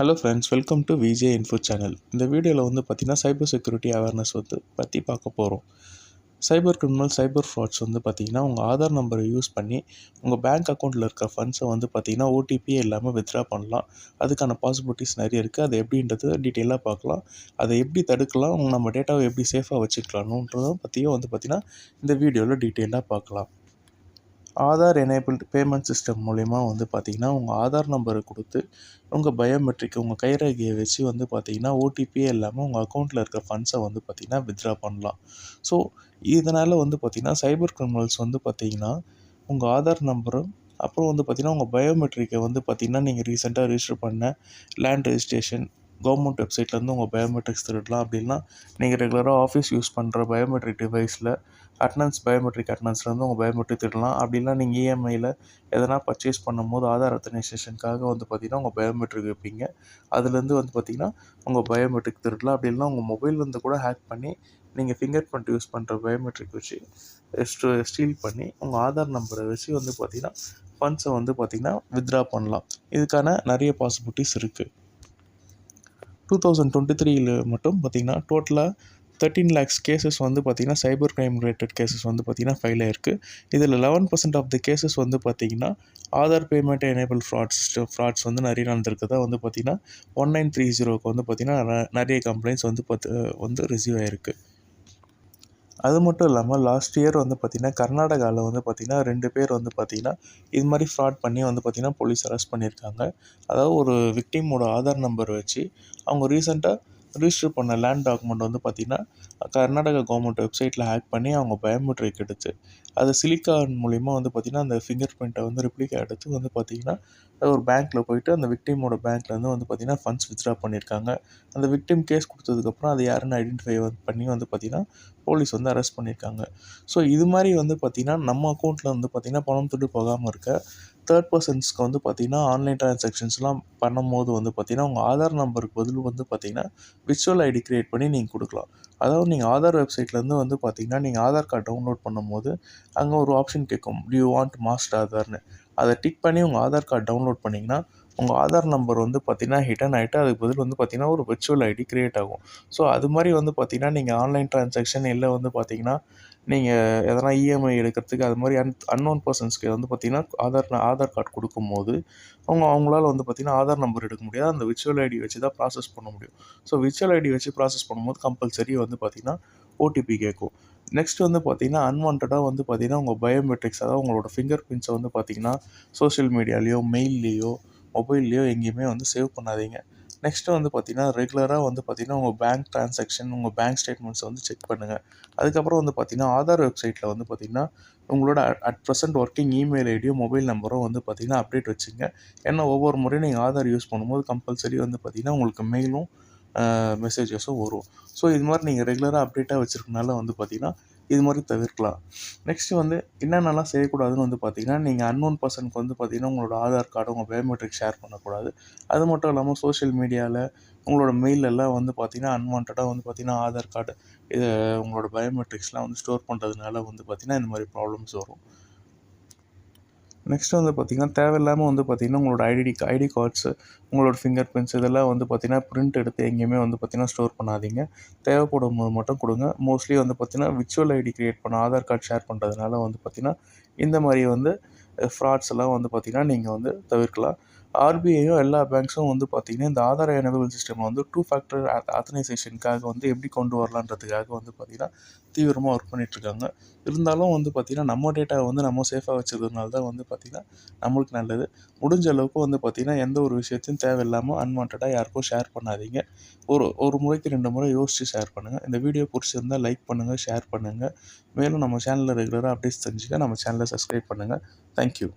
Hello friends welcome to VJ info channel இந்த வீடியோவில் வந்து பார்த்திங்கன்னா சைபர் செக்யூரிட்டி அவேர்னஸ் வந்து பற்றி பார்க்க போகிறோம் சைபர் கிரிமினல் சைபர் ஃப்ராட்ஸ் வந்து பார்த்திங்கன்னா உங்கள் ஆதார் நம்பரை யூஸ் பண்ணி உங்கள் பேங்க் அக்கௌண்ட்டில் இருக்க ஃபண்ட்ஸை வந்து பார்த்திங்கன்னா ஓடிபியே இல்லாமல் வித்ட்ரா பண்ணலாம். அதுக்கான பாசிபிலிட்டிஸ் நிறைய இருக்குது அது எப்படின்றது டீட்டெயிலாக பார்க்கலாம். அதை எப்படி தடுக்கலாம்? நம்ம டேட்டாவை எப்படி சேஃபாக வச்சுக்கலாம்ன்றதும் பற்றியும் வந்து பார்த்திங்கன்னா இந்த வீடியோவில் டீட்டெயிலாக பார்க்கலாம். ஆதார் எனேபிள்டு பேமெண்ட் சிஸ்டம் மூலிமா வந்து பார்த்திங்கன்னா உங்கள் ஆதார் நம்பரை கொடுத்து உங்கள் பயோமெட்ரிக் உங்கள் கைரேகையை வச்சு வந்து பார்த்திங்கன்னா ஓடிபியே இல்லாமல் உங்கள் அக்கௌண்ட்டில் இருக்க ஃபண்ட்ஸை வந்து பார்த்திங்கன்னா வித்ட்ரா பண்ணலாம். ஸோ இதனால் வந்து பார்த்திங்கன்னா சைபர் கிரிமினல்ஸ் வந்து பார்த்திங்கன்னா உங்கள் ஆதார் நம்பரும் அப்புறம் வந்து பார்த்திங்கன்னா உங்கள் பயோமெட்ரிக்கை வந்து பார்த்திங்கன்னா நீங்கள் ரீசெண்டாக ரிஜிஸ்டர் பண்ண லேண்ட் ரெஜிஸ்ட்ரேஷன் கவர்மெண்ட் வெப்சைட்லேருந்து உங்கள் பயோமெட்ரிக்ஸ் திருடலாம் அப்படின்னா நீங்கள் ரெகுலராக ஆஃபீஸ் யூஸ் பண்ணுற பயோமெட்ரிக் டிவைஸில் அட்டனன்ஸ் பயோமெட்ரிக் அட்டனன்ஸ்லேருந்து உங்கள் பயோமெட்ரிக் திருடலாம். அப்படின்னா நீங்கள் இஎம்ஐயில் எதனா பர்ச்சேஸ் பண்ணும்போது ஆதார் அத்தனைசேஷனுக்காக வந்து பார்த்திங்கன்னா உங்கள் பயோமெட்ரிக் வைப்பீங்க. அதுலேருந்து வந்து பார்த்திங்கன்னா உங்கள் பயோமெட்ரிக் திருடலாம். அப்படி இல்லைனா உங்கள் மொபைல்லேருந்து கூட ஹேக் பண்ணி நீங்கள் ஃபிங்கர் பிரிண்ட் யூஸ் பண்ணுற பயோமெட்ரிக் வச்சு ஸ்டோ ஸ்டீல் பண்ணி உங்கள் ஆதார் நம்பரை வச்சு வந்து பார்த்திங்கன்னா ஃபண்ட்ஸை வந்து பார்த்திங்கன்னா வித்ட்ரா பண்ணலாம். இதுக்கான நிறைய பாசிபிலிட்டிஸ் இருக்குது டூ தௌசண்ட் டுவெண்ட்டி த்ரீயில் மட்டும் பார்த்திங்கன்னா டோட்டலாக தேர்ட்டீன் லேக்ஸ் கேசஸ் வந்து பார்த்திங்கன்னா சைபர் க்ரைம் ரிலேட்டட் கேசஸ் வந்து பார்த்திங்கன்னா ஃபைல் ஆயிருக்கு. இதில் eleven percent of the cases வந்து பார்த்திங்கன்னா Aadhaar payment enable frauds frauds வந்து நிறைய நடந்திருக்குதா வந்து பார்த்திங்கன்னா ஒன் நைன் த்ரீ ஜீரோக்கு வந்து பார்த்திங்கன்னா நிறைய கம்ப்ளைண்ட்ஸ் வந்து பார்த்து வந்து ரிசீவ் ஆகிருக்கு அது மட்டும் இல்லாமல் லாஸ்ட் இயர் வந்து பார்த்திங்கன்னா கர்நாடகாவில் வந்து பார்த்திங்கன்னா ரெண்டு பேர் வந்து பார்த்திங்கன்னா இது மாதிரி ஃப்ராட் பண்ணி வந்து பார்த்திங்கன்னா போலீஸ் அரெஸ்ட் பண்ணியிருக்காங்க. அதாவது ஒரு விக்டீமோட ஆதார் நம்பர் வச்சு அவங்க ரீசெண்டாக ரிஜிஸ்டர் பண்ண லேண்ட் டாக்குமெண்ட் வந்து பார்த்திங்கன்னா கர்நாடகா கவர்மெண்ட் வெப்சைட்டில் ஹேக் பண்ணி அவங்க பயோமெட்ரிக் எடுத்து அது சிலிக்கான் மூலிமா வந்து பார்த்திங்கன்னா அந்த ஃபிங்கர் பிரிண்ட்டை வந்து ரிப்ளிகா எடுத்து வந்து பார்த்திங்கன்னா ஒரு பேங்க்கில் போயிட்டு அந்த விக்டிமோட பேங்க்லேருந்து வந்து பார்த்திங்கன்னா ஃபண்ட்ஸ் வித்ட்ரா பண்ணியிருக்காங்க. அந்த விக்டிம் கேஸ் கொடுத்ததுக்கப்புறம் அது யாருன்னு ஐடென்டிஃபை வந்து பண்ணி வந்து பார்த்திங்கன்னா போலீஸ் வந்து அரெஸ்ட் பண்ணியிருக்காங்க. ஸோ இது மாதிரி வந்து பார்த்திங்கன்னா நம்ம அக்கௌண்ட்டில் வந்து பார்த்திங்கன்னா பணம் துட்டு போகாமல் இருக்க தேர்ட் பர்சன்ஸ்க்கு வந்து பார்த்திங்கன்னா ஆன்லைன் ட்ரான்சாக்ஷன்ஸ்லாம் பண்ணும்போது வந்து பார்த்திங்கன்னா உங்கள் ஆதார் நம்பருக்கு பதில் வந்து பார்த்திங்கன்னா விர்ச்சுவல் ஐடி க்ரியேட் பண்ணி நீங்கள் கொடுக்கலாம். அதாவது நீங்கள் ஆதார் வெப்சைட்லேருந்து வந்து பார்த்திங்கன்னா நீங்கள் ஆதார் கார்டு டவுன்லோட் பண்ணும்போது அங்கே ஒரு ஆப்ஷன் கேட்கும் டியூ வாண்ட் மாஸ்டர் ஆதார்னு. அதை டிக் பண்ணி உங்கள் ஆதார் கார்டு டவுன்லோட் பண்ணிங்கன்னா உங்கள் ஆதார் நம்பர் வந்து பார்த்திங்கன்னா ஹிட்டன் ஆகிட்டு அதுக்கு பதில் வந்து பார்த்திங்கன்னா ஒரு விர்ச்சுவல் ஐடி க்ரியேட் ஆகும். ஸோ அது மாதிரி வந்து பார்த்திங்கன்னா நீங்கள் ஆன்லைன் ட்ரான்சாக்ஷன் இல்லை வந்து பார்த்திங்கன்னா நீங்கள் எதனா இஎம்ஐ எடுக்கிறதுக்கு அது மாதிரி அன் அன்னோன் பர்சன்ஸ்க்கு வந்து பார்த்திங்கன்னா ஆதார் ஆதார் கார்டு கொடுக்கும்போது அவங்க அவங்களால வந்து பார்த்திங்கன்னா ஆதார் நம்பர் எடுக்க முடியாது. அந்த விர்ச்சுவல் ஐடி வச்சு தான் ப்ராசஸ் பண்ண முடியும். ஸோ விர்ச்சுவல் ஐடி வச்சு ப்ராசஸ் பண்ணும்போது கம்பல்சரி வந்து பார்த்திங்கன்னா ஓடிபி கேட்கும். நெக்ஸ்ட் வந்து பார்த்திங்கன்னா அன்வான்டாக வந்து பார்த்திங்கன்னா உங்கள் பயோமெட்ரிக்ஸ் அதாவது உங்களோட ஃபிங்கர் பிரிண்ட்ஸை வந்து பார்த்திங்கன்னா சோஷியல் மீடியாலேயோ மெயில்லேயோ மொபைல்லையோ எங்கேயுமே வந்து சேவ் பண்ணாதீங்க. நெக்ஸ்ட்டு வந்து பார்த்திங்கன்னா ரெகுலராக வந்து பார்த்திங்கன்னா உங்கள் பேங்க் ட்ரான்சாக்ஷன் உங்கள் பேங்க் ஸ்டேட்மெண்ட்ஸை வந்து செக் பண்ணுங்கள் அதுக்கப்புறம் வந்து பார்த்திங்கன்னா ஆதார் வெப்சைட்டில் வந்து பார்த்திங்கன்னா உங்களோட அட் ப்ரெசென்ட் ஒர்க்கிங் இமெயில் ஐடியும் மொபைல் நம்பரும் வந்து பார்த்திங்கன்னா அப்டேட் வச்சுங்க. ஏன்னா ஒவ்வொரு முறையும் நீங்கள் ஆதார் யூஸ் பண்ணும்போது கம்பல்சரி வந்து பார்த்திங்கன்னா உங்களுக்கு மெயிலும் மெசேஜஸும் வரும். ஸோ இது மாதிரி நீங்கள் ரெகுலராக அப்டேட்டாக வச்சுருக்கனால வந்து பார்த்திங்கன்னா இது மாதிரி தவிர்க்கலாம். நெக்ஸ்ட்டு வந்து என்னென்னலாம் செய்யக்கூடாதுன்னு வந்து பார்த்திங்கன்னா நீங்கள் அன்னோன் பர்சனுக்கு வந்து பார்த்திங்கன்னா உங்களோட ஆதார் கார்டு உங்கள் பயோமெட்ரிக் ஷேர் பண்ணக்கூடாது. அது மட்டும் இல்லாமல் சோஷியல் மீடியாவில் உங்களோட மெயிலெல்லாம் வந்து பார்த்திங்கன்னா அன்வான்டாக வந்து பார்த்திங்கன்னா ஆதார் கார்டு இது உங்களோட பயோமெட்ரிக்ஸ்லாம் வந்து ஸ்டோர் பண்ணுறதுனால வந்து பார்த்திங்கன்னா இந்த மாதிரி ப்ராப்ளம்ஸ் வரும். நெக்ஸ்ட் வந்து பார்த்திங்கன்னா தேவையில்லாமல் வந்து பார்த்திங்கன்னா உங்களோட ஐடி ஐடி கார்ட்ஸு உங்களோட ஃபிங்கர் பிரிண்ட்ஸ் இதெல்லாம் வந்து பார்த்திங்கன்னா பிரிண்ட் எடுத்து எங்கேயுமே வந்து பார்த்திங்கன்னா ஸ்டோர் பண்ணாதீங்க. தேவைப்படும் போது மட்டும் கொடுங்க. மோஸ்ட்லி வந்து பார்த்திங்கன்னா விர்ச்சுவல் ஐடி க்ரியேட் பண்ண ஆதார் கார்டு ஷேர் பண்ணுறதுனால வந்து பார்த்திங்கன்னா இந்த மாதிரி வந்து eh, ஃப்ராட்ஸ் எல்லாம் வந்து பார்த்திங்கன்னா நீங்கள் வந்து தவிர்க்கலாம். ஆர்பிஐயும் எல்லா பேங்க்ஸும் வந்து பார்த்திங்கன்னா இந்த ஆதார எனபிள் சிஸ்டம் வந்து டூ ஃபேக்டர் ஆத்தனைசேஷனுக்காக வந்து எப்படி கொண்டு வரலான்றதுக்காக வந்து பார்த்திங்கன்னா தீவிரமாக ஒர்க் பண்ணிகிட்ருக்காங்க இருந்தாலும் வந்து பார்த்திங்கன்னா நம்ம டேட்டாவை வந்து நம்ம சேஃபாக வச்சுருக்கிறதுனால தான் வந்து பார்த்திங்கன்னா நம்மளுக்கு நல்லது. முடிஞ்ச அளவுக்கு வந்து பார்த்திங்கன்னா எந்த ஒரு விஷயத்தையும் தேவையில்லாமல் அன்வான்டாக யாருக்கும் ஷேர் பண்ணாதீங்க. ஒரு ஒரு முறைக்கு ரெண்டு முறை யோசித்து ஷேர் பண்ணுங்கள் இந்த வீடியோ பிடிச்சிருந்தால் லைக் பண்ணுங்கள் ஷேர் பண்ணுங்கள் மேலும் நம்ம சேனலில் ரெகுலராக அப்டேட்ஸ் தெரிஞ்சுக்க நம்ம சேனலை சப்ஸ்கிரைப் பண்ணுங்கள் தேங்க்யூ